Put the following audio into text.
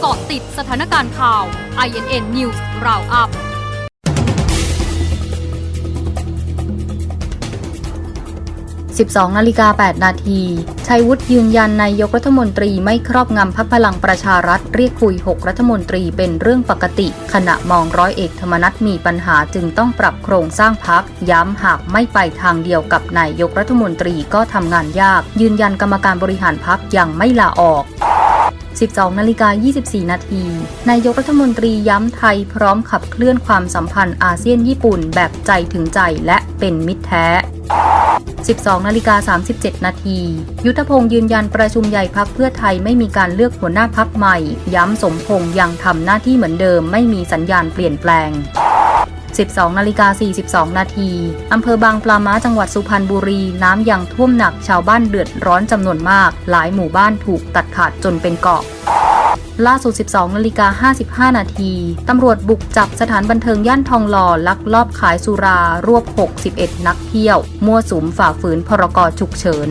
เกาะติดสถานการณ์ข่าว INN News Roundup 12นาฬิกา8นาที ชัยวุฒิยืนยันนายกรัฐมนตรีไม่ครอบงำพักพลังประชารัฐ เรียกคุย 6 รัฐมนตรีเป็นเรื่องปกติ ขณะมองร้อยเอกธรรมนัฐมีปัญหาจึงต้องปรับโครงสร้างพัก ย้ำหากไม่ไปทางเดียวกับนายกรัฐมนตรีก็ทำงานยาก ยืนยันกรรมการบริหารพักยังไม่ลาออก 12นาฬิกา24 นาที นายกรัฐมนตรีย้ำไทยพร้อมขับเคลื่อนความสัมพันธ์อาเซียนญี่ปุ่นแบบใจถึงใจและเป็นมิตรแท้ 12นาฬิกา37 นาที ยุทธพงศ์ยืนยันประชุมใหญ่พักเพื่อไทยไม่มีการเลือกหัวหน้าพักใหม่ ย้ำสมพงษ์ยังทำหน้าที่เหมือนเดิมไม่มีสัญญาณเปลี่ยนแปลง 12นาฬิกา42 นาทีอำเภอบางปลาม้าจังหวัดสุพรรณบุรี น้ำยังท่วมหนักชาวบ้านเดือดร้อนจำนวนมาก หลายหมู่บ้านถูกตัดขาดจนเป็นเกาะล่าสุด 12นาฬิกา55 นาที ตำรวจบุกจับสถานบันเทิงย่านทองหล่อลักลอบขายสุรา รวบ 61 นักเที่ยว มั่วสุมฝ่าฝืนพรกฉุกเฉิน